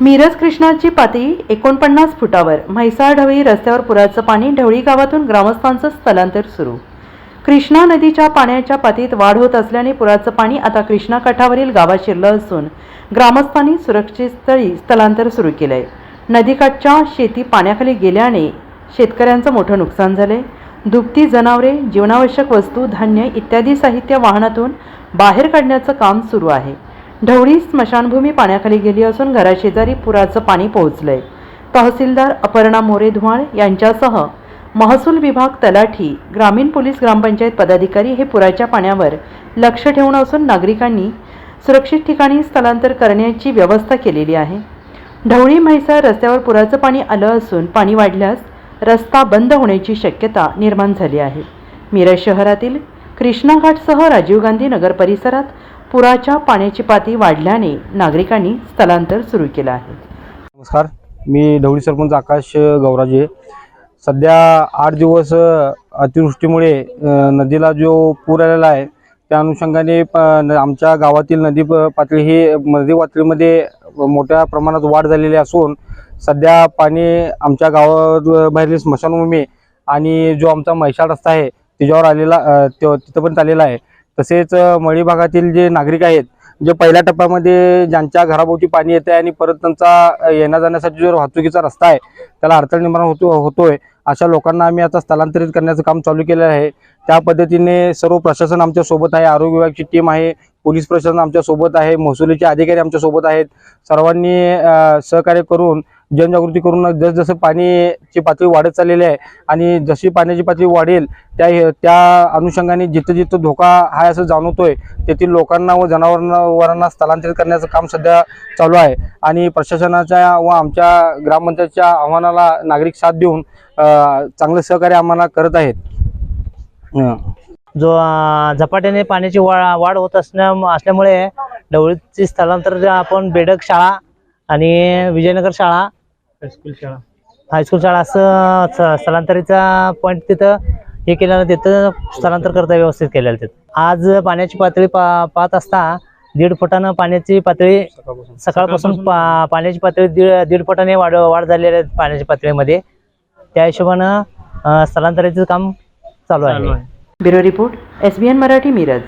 मिरज कृष्णाची पातळी एकोणपन्नास फुटावर. म्हैसाळ ढवळी रस्त्यावर पुराचं पाणी ढवळी गावातून ग्रामस्थांचं स्थलांतर सुरू. कृष्णा नदीच्या पाण्याच्या पातळीत वाढ होत असल्याने पुराचं पाणी आता कृष्णा काठावरील गावात शिरलं असून ग्रामस्थांनी सुरक्षित स्थळी स्थलांतर सुरू केलंय. नदीकाठच्या शेती पाण्याखाली गेल्याने शेतकऱ्यांचं मोठं नुकसान झालंय. दुभती जनावरे जीवनावश्यक वस्तू धान्य इत्यादी साहित्य वाहनातून बाहेर काढण्याचं काम सुरू आहे. ढवळी स्मशानभूमी पाण्याखाली गेली असून घराशेजारी पुराचं पाणी पोहोचलंय. तहसीलदार अपर्णा मोरे धुमाळ यांच्यासह महसूल विभाग तलाठी ग्रामीण पोलीस ग्रामपंचायत पदाधिकारी हे पुराच्या पाण्यावर लक्ष ठेवून असून नागरिकांनी सुरक्षित ठिकाणी स्थलांतर करण्याची व्यवस्था केलेली आहे. ढवळी म्हैसाळ रस्त्यावर पुराचं पाणी आलं असून पाणी वाढल्यास रस्ता बंद होण्याची शक्यता निर्माण झाली आहे. मिरज शहरातील कृष्णा घाटसह राजीव गांधी नगर परिसरात पुराच्या पाण्याची पातळी वाढल्याने नागरिकांनी स्थलांतर सुरू केलं आहे. नमस्कार मी ढवळी सरपंच आकाश गौराजे. सध्या आठ दिवस अतिवृष्टीमुळे नदीला जो पूर आलेला आहे त्या अनुषंगाने प- न- आमच्या गावातील नदी पातळी ही नदी पातळीमध्ये मोठ्या प्रमाणात वाढ झालेली असून सध्या पाणी आमच्या गावाबाहेरील स्मशानभूमी आणि जो आमचा म्हैसाळ रस्ता आहे त्याच्यावर आलेला तिथंपर्यंत आलेला आहे. तसेच मळी भागातील जे नागरिक आहेत जे पहिल्या टप्प्यामध्ये ज्यांच्या घराभोवती पाणी येते आणि परत त्यांचा येण्या जाण्यासाठी जो वाहतुकीचा रस्ता आहे त्याला अडचण निर्माण होतो होतोय अशा लोकांना आम्ही आता स्थलांतरित करण्याचं काम चालू केलेलं आहे. त्या पद्धतीने सर्व प्रशासन आमच्यासोबत आहे आरोग्य विभागाची टीम आहे पोलीस प्रशासन आमच्यासोबत आहे महसुलीचे अधिकारी आमच्यासोबत आहेत. सर्वांनी सहकार्य करून जनजागृती करून जसजसं पाणीची पातळी वाढत चाललेली आहे आणि जशी पाण्याची पातळी वाढेल त्या त्या अनुषंगाने जिथं जिथं धोका आहे असं जाणवतोय तेथील लोकांना व जनावरांना स्थलांतरित करण्याचं काम सध्या चालू आहे. आणि प्रशासनाच्या व आमच्या ग्रामपंचायतच्या आव्हानाला नागरिक साथ देऊन चांगलं सहकार्य आम्हाला करत आहेत. जो झपाट्याने पाण्याची वा वाढ होत असण्या असल्यामुळे ढवळीची स्थलांतर आपण बेडक शाळा आणि विजयनगर शाळा हायस्कूल शाळा. हायस्कूल शाळा असं स्थलांतरीचा पॉईंट तिथं हे केलेलं तिथं स्थलांतर करता व्यवस्थित केलेलं तिथं. आज पाण्याची पातळी पा पाहत असता दीड फुटानं पाण्याची पातळी सकाळपासून. पा पाण्याची पातळी दीड दीड फुटाने वाढ वाढ झालेली आहे पाण्याच्या पातळीमध्ये. त्या हिशोबानं स्थलांतराचं काम चालू आहे. Bureau report S B N Marathi Miraj.